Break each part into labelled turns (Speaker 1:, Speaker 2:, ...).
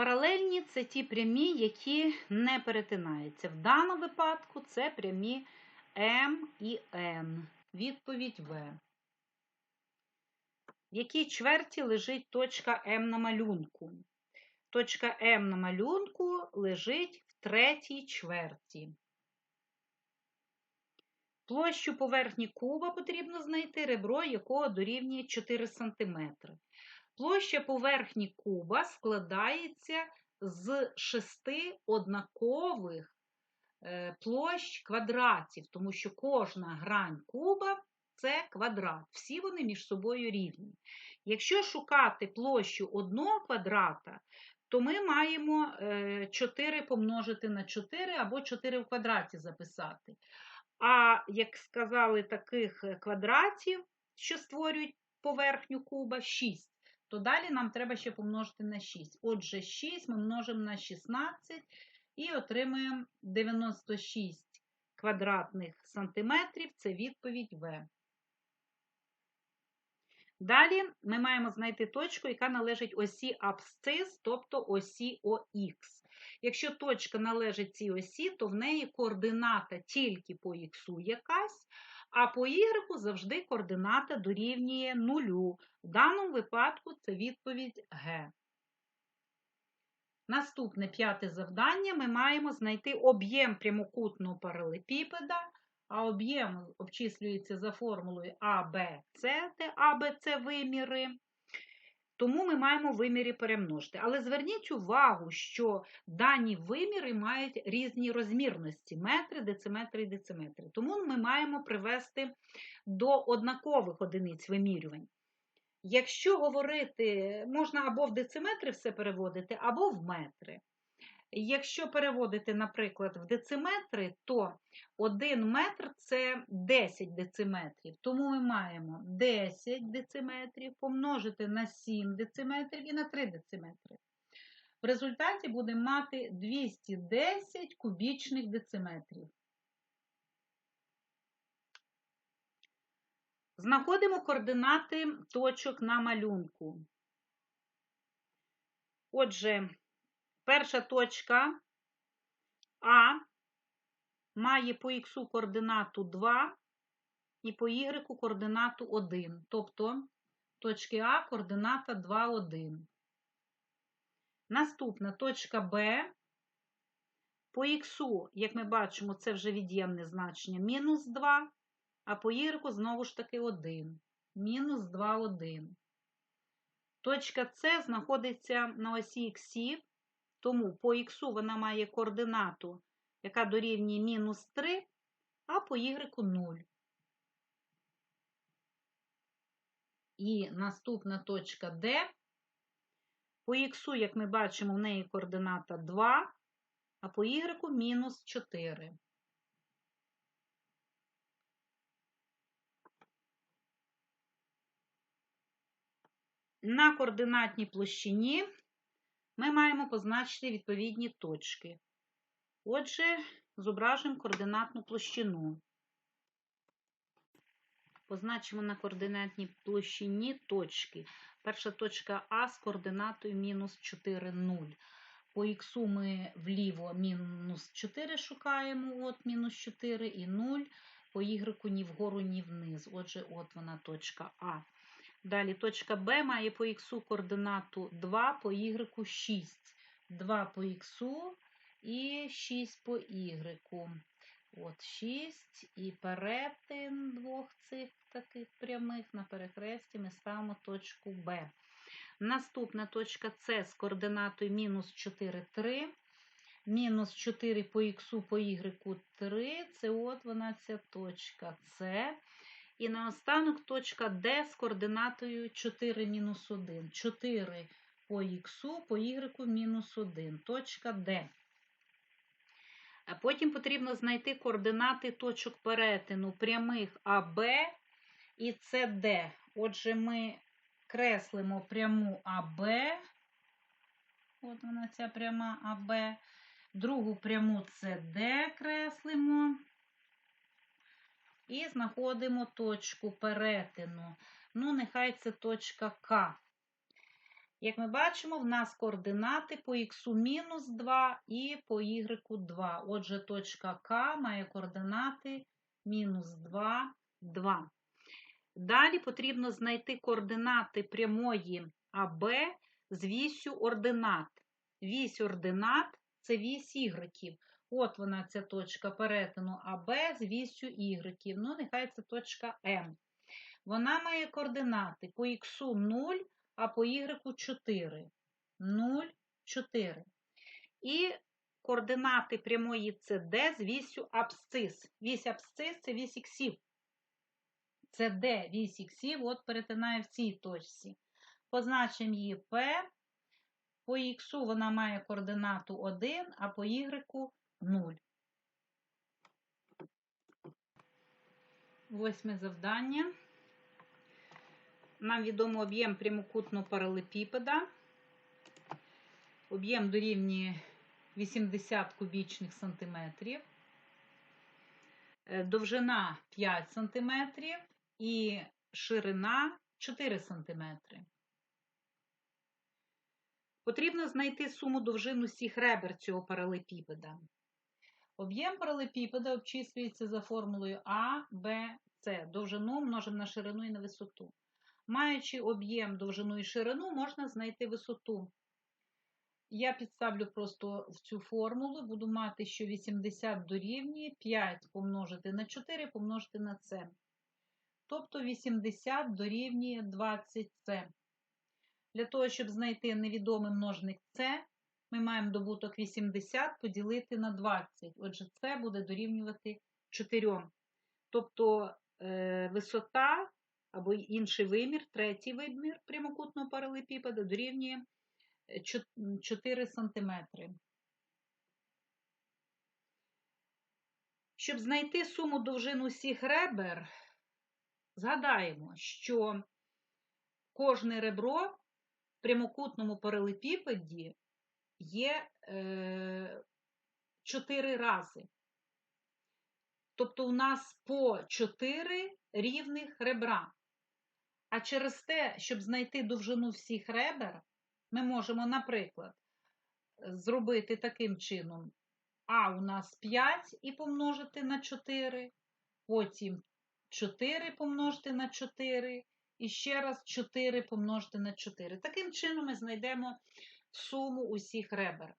Speaker 1: Паралельні це ті прямі, які не перетинаються. В даному випадку це прямі М і Н. Відповідь В. В якій чверті лежить точка М на малюнку? Точка М на малюнку лежить в третій чверті. Площу поверхні куба потрібно знайти, ребро якого дорівнює 4 см. Площа поверхні куба складається з шести однакових е, площ квадратів, тому що кожна грань куба це квадрат. Всі вони між собою рівні. Якщо шукати площу одного квадрата, то ми маємо 4 е, помножити на 4 або 4 в квадраті записати. А як сказали, таких квадратів, що створюють поверхню куба, 6, то далі нам треба ще помножити на 6. Отже, 6 ми множимо на 16 і отримаємо 96 квадратних сантиметрів. Це відповідь В. Далі ми маємо знайти точку, яка належить осі абсцис, тобто осі ОХ. Якщо точка належить цій осі, то в неї координата тільки по х якась, а по y завжди координата дорівнює нулю. В даному випадку це відповідь Г. Наступне п'яте завдання ми маємо знайти об'єм прямокутного паралепіпеда а об'єм обчислюється за формулою АБЦ, де АБЦ виміри. Тому ми маємо виміри перемножити. Але зверніть увагу, що дані виміри мають різні розмірності метри, дециметри і дециметри. Тому ми маємо привести до однакових одиниць вимірювань. Якщо говорити, можна або в дециметри все переводити, або в метри. Якщо переводити, наприклад, в дециметри, то 1 метр це 10 дециметрів. Тому ми маємо 10 дециметрів помножити на 7 дециметрів і на 3 дециметри. В результаті будемо мати 210 кубічних дециметрів. Знаходимо координати точок на малюнку. Отже, Перша точка А має по х координату 2 і по y координату 1. Тобто точки А координата 2, 1. Наступна точка Б. По х, як ми бачимо, це вже від'ємне значення мінус 2, а по y знову ж таки 1. Мінус 2, 1. Точка С знаходиться на осі іксів. Тому по х вона має координату, яка дорівнює мінус 3, а по y 0. І наступна точка D. По х, як ми бачимо, в неї координата 2, а по y мінус 4. На координатній площині ми маємо позначити відповідні точки. Отже, зображуємо координатну площину. Позначимо на координатній площині точки. Перша точка А з координатою мінус 4, 0. По х ми вліво мінус 4 шукаємо, от мінус 4 і 0. По y ні вгору, ні вниз. Отже, от вона точка А. Далі точка Б має по х координату 2 по y 6. 2 по х і 6 по y. От 6 і перетин двох цих таких прямих на перехресті ми ставимо точку Б. Наступна точка С з координатою мінус 4, 3. Мінус 4 по х по y 3. Це от вона ця точка С. І наостанок точка D з координатою 4 мінус 1. 4 по х, по y мінус 1. Точка D. Потім потрібно знайти координати точок перетину прямих АБ і СД. Отже, ми креслимо пряму АБ. От вона ця пряма АБ. Другу пряму СД креслимо. І знаходимо точку перетину. Ну, нехай це точка К. Як ми бачимо, в нас координати по х мінус 2 і по y 2. Отже, точка К має координати мінус 2, 2. Далі потрібно знайти координати прямої АБ з вісю ординат. Вісь ординат це вісь ігреків. От вона, ця точка перетину АБ з вісю ігреків. Ну, нехай це точка М. Вона має координати по х 0, а по y 4. 0, 4. І координати прямої CD з вісю абсцис. Вісь абсцис це вісь іксів. Це D вісь іксів, от перетинає в цій точці. Позначимо її P. По х вона має координату 1, а по y 0. Восьме завдання. Нам відомо об'єм прямокутного паралепіпеда. Об'єм дорівнює 80 кубічних сантиметрів. Е, довжина 5 сантиметрів і ширина 4 сантиметри. Потрібно знайти суму довжин усіх ребер цього паралепіпеда. Об'єм паралепіпеда обчислюється за формулою А, Б, С. Довжину множимо на ширину і на висоту. Маючи об'єм, довжину і ширину, можна знайти висоту. Я підставлю просто в цю формулу, буду мати, що 80 дорівнює 5 помножити на 4 помножити на С. Тобто 80 дорівнює 20С. Для того, щоб знайти невідомий множник С, ми маємо добуток 80 поділити на 20. Отже, це буде дорівнювати 4. Тобто е, висота або інший вимір, третій вимір прямокутного паралепіпеда дорівнює 4 см. Щоб знайти суму довжин усіх ребер, згадаємо, що кожне ребро в прямокутному паралепіпеді є е, 4 рази. Тобто у нас по 4 рівних ребра. А через те, щоб знайти довжину всіх ребер, ми можемо, наприклад, зробити таким чином: А у нас 5 і помножити на 4, потім 4 помножити на 4, і ще раз 4 помножити на 4. Таким чином ми знайдемо суму усіх ребер.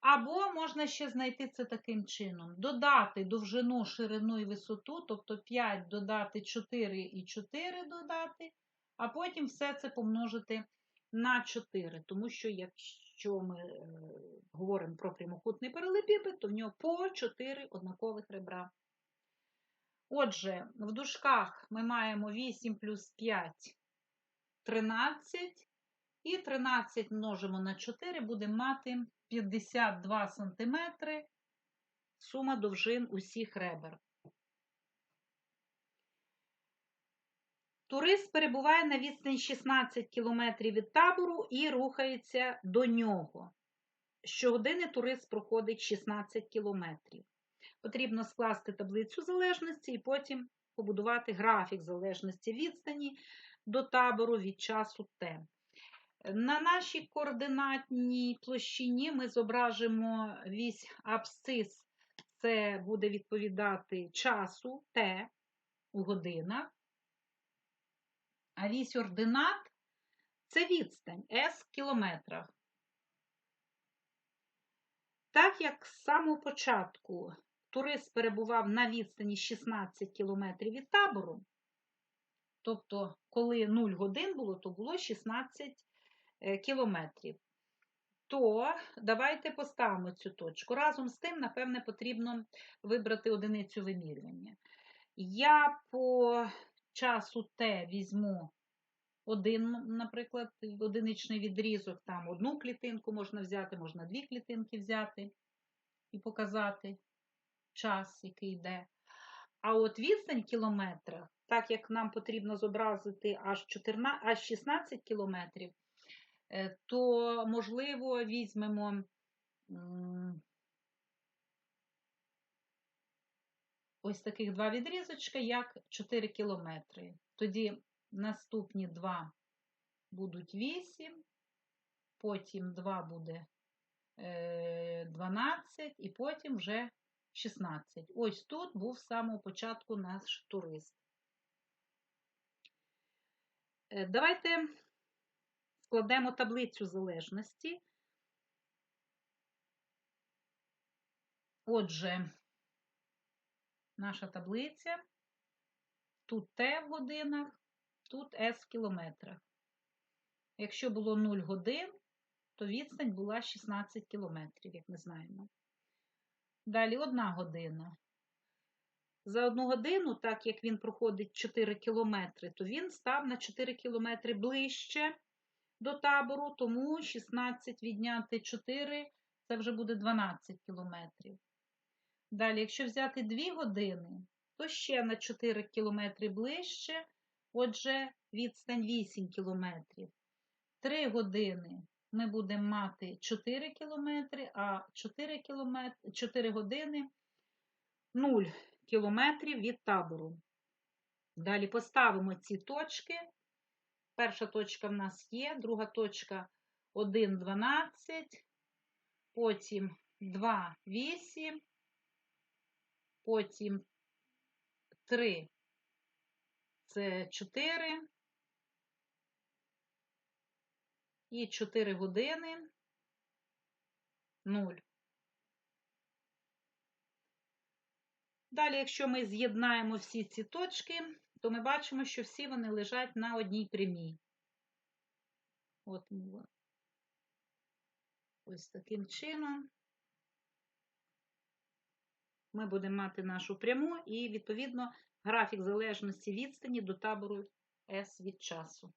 Speaker 1: Або можна ще знайти це таким чином: додати довжину, ширину і висоту, тобто 5 додати 4 і 4 додати, а потім все це помножити на 4. Тому що, якщо ми е, говоримо про прямокутний паралепіпед, то в нього по 4 однакових ребра. Отже, в дужках ми маємо 8 плюс 5 13. І 13 множимо на 4, будемо мати 52 см сума довжин усіх ребер. Турист перебуває на відстані 16 км від табору і рухається до нього. Щогодини турист проходить 16 км. Потрібно скласти таблицю залежності і потім побудувати графік залежності відстані до табору від часу Т. На нашій координатній площині ми зображимо вісь абсцис, це буде відповідати часу Т у годинах, а вісь ординат це відстань С в кілометрах. Так як з самого початку турист перебував на відстані 16 км від табору, тобто, коли 0 годин було, то було 16 Е, кілометрів. То давайте поставимо цю точку. Разом з тим, напевне, потрібно вибрати одиницю вимірювання. Я по часу Т візьму один, наприклад, одиничний відрізок, там одну клітинку можна взяти, можна дві клітинки взяти і показати час, який йде. А от відстань кілометра, так як нам потрібно зобразити аж 16 кілометрів, Е, то, можливо, візьмемо ось таких два відрізочка, як 4 кілометри. Тоді наступні два будуть 8 потім 2 буде е, 12 і потім вже 16. Ось тут був з самого початку наш турист. Е, Давайте складемо таблицю залежності. Отже, наша таблиця. Тут Т в годинах, тут С в кілометрах. Якщо було 0 годин, то відстань була 16 кілометрів, як ми знаємо. Далі 1 година. За одну годину, так як він проходить 4 кілометри, то він став на 4 кілометри ближче до табору, тому 16 відняти 4 це вже буде 12 кілометрів. Далі, якщо взяти 2 години, то ще на 4 кілометри ближче, отже, відстань 8 кілометрів. 3 години ми будемо мати 4 кілометри, а 4, кілометри, 4 години 0 кілометрів від табору. Далі поставимо ці точки. Перша точка в нас є, друга точка 1, 12, потім 2, 8, потім 3 це 4 і 4 години 0. Далі, якщо ми з'єднаємо всі ці точки, то ми бачимо, що всі вони лежать на одній прямій. От ми ось таким чином ми будемо мати нашу пряму і, відповідно, графік залежності відстані до табору S від часу.